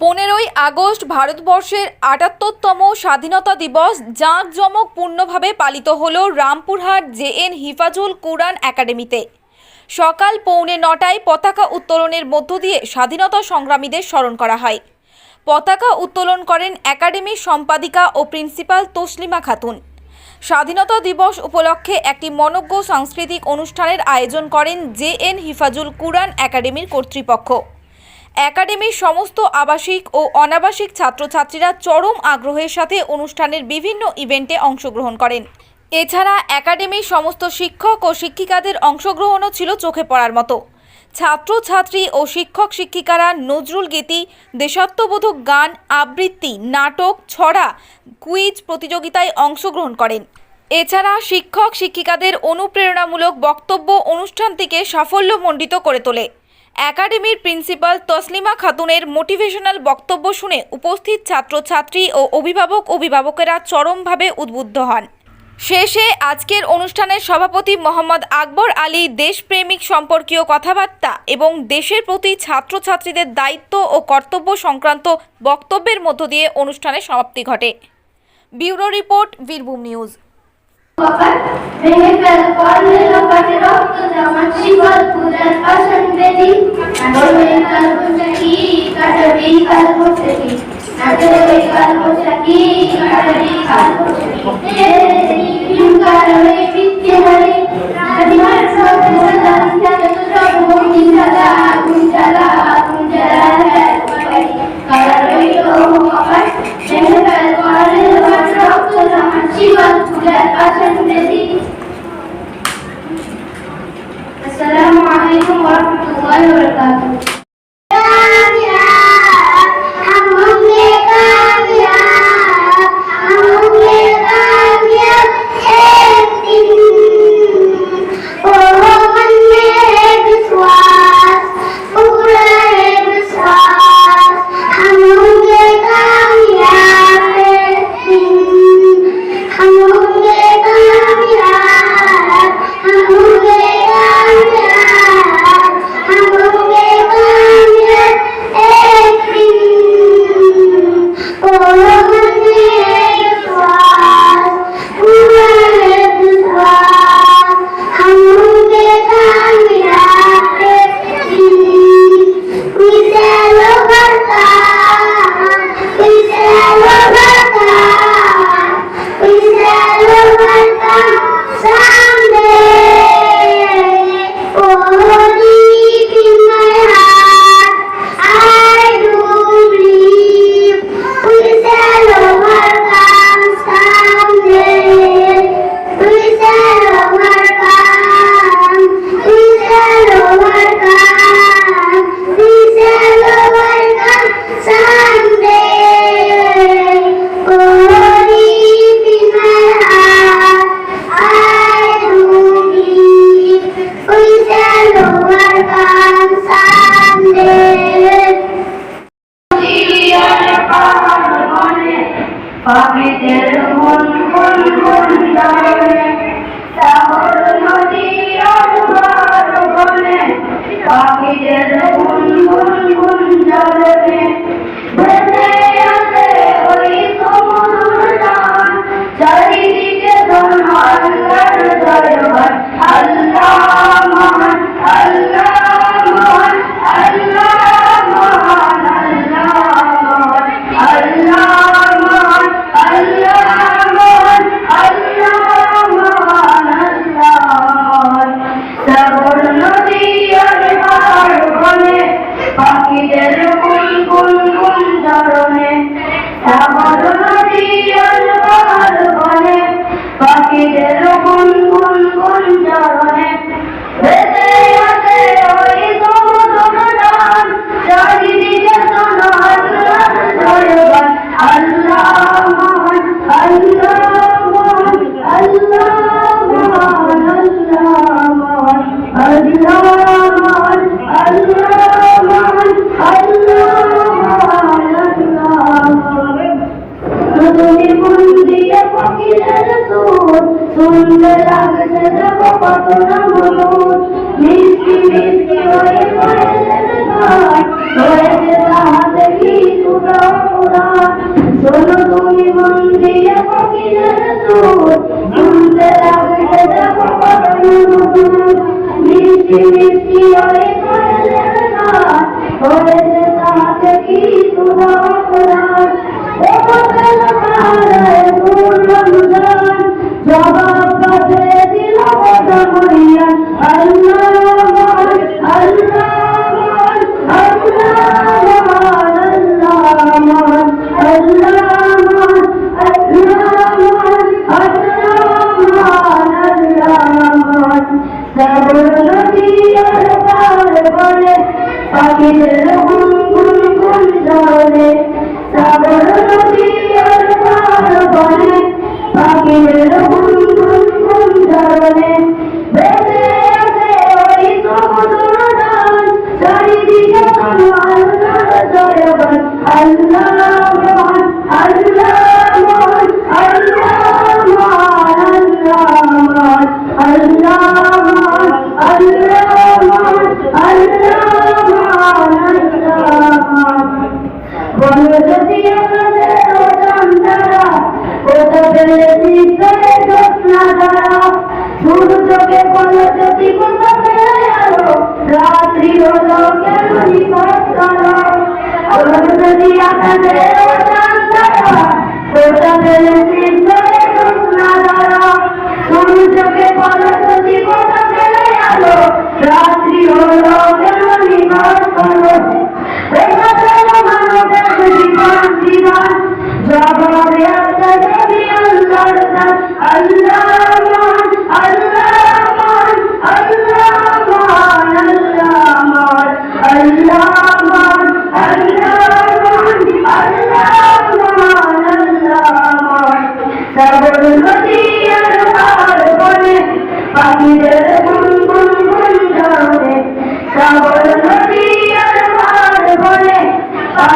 পনেরোই আগস্ট ভারতবর্ষের আটাত্তরতম স্বাধীনতা দিবস জাঁকজমকপূর্ণভাবে পালিত হল রামপুরহাট জেএন হিফাজুল কুরআন একাডেমিতে। সকাল পৌনে নটায় পতাকা উত্তোলনের মধ্য দিয়ে স্বাধীনতা সংগ্রামীদের স্মরণ করা হয়। পতাকা উত্তোলন করেন একাডেমির সম্পাদিকা ও প্রিন্সিপাল তসলিমা খাতুন। স্বাধীনতা দিবস উপলক্ষে একটি মনজ্ঞ সাংস্কৃতিক অনুষ্ঠানের আয়োজন করেন জেএন হিফাজুল কুরআন একাডেমির কর্তৃপক্ষ। একাডেমির সমস্ত আবাসিক ও অনাবাসিক ছাত্রছাত্রীরা চরম আগ্রহের সাথে অনুষ্ঠানের বিভিন্ন ইভেন্টে অংশগ্রহণ করেন। এছাড়া একাডেমির সমস্ত শিক্ষক ও শিক্ষিকাদের অংশগ্রহণও ছিল চোখে পড়ার মতো। ছাত্রছাত্রী ও শিক্ষক শিক্ষিকারা নজরুল গীতি, দেশাত্মবোধক গান, আবৃত্তি, নাটক, ছড়া, কুইজ প্রতিযোগিতায় অংশগ্রহণ করেন। এছাড়া শিক্ষক শিক্ষিকাদের অনুপ্রেরণামূলক বক্তব্য অনুষ্ঠানটিকে সাফল্যমণ্ডিত করে তোলে। একাডেমির প্রিন্সিপাল তসলিমা খাতুনের মোটিভেশনাল বক্তব্য শুনে উপস্থিত ছাত্রছাত্রী ও অভিভাবক অভিভাবকেরা চরমভাবে উদ্বুদ্ধ হন। শেষে আজকের অনুষ্ঠানের সভাপতি মোহাম্মদ আকবর আলী দেশপ্রেমিক সম্পর্কীয় কথাবার্তা এবং দেশের প্রতি ছাত্রছাত্রীদের দায়িত্ব ও কর্তব্য সংক্রান্ত বক্তব্যের মধ্য দিয়ে অনুষ্ঠানের সমাপ্তি ঘটে। Bureau report Birbhum news. رب زمان والقرآن أشن بدي أدعوك المتقي كتبي المتقي أدعوك المتقي كتبي المتقي يمكن أن يفتح Thank you. palabra পাখিদের সুর শুনতে লাগছে দেখো কত না মিষ্টি মিষ্টি হয়ে কোয়েলের গান হয়েছে তাহাতে কি পাখি মন দিয়ে পাখিদের সুর, শুনতে লাগবে দেখো কত মধুর মিষ্টি মিষ্টি ওই কোয়েলের হয়েছে তাহাতে কি সুধা আমাদের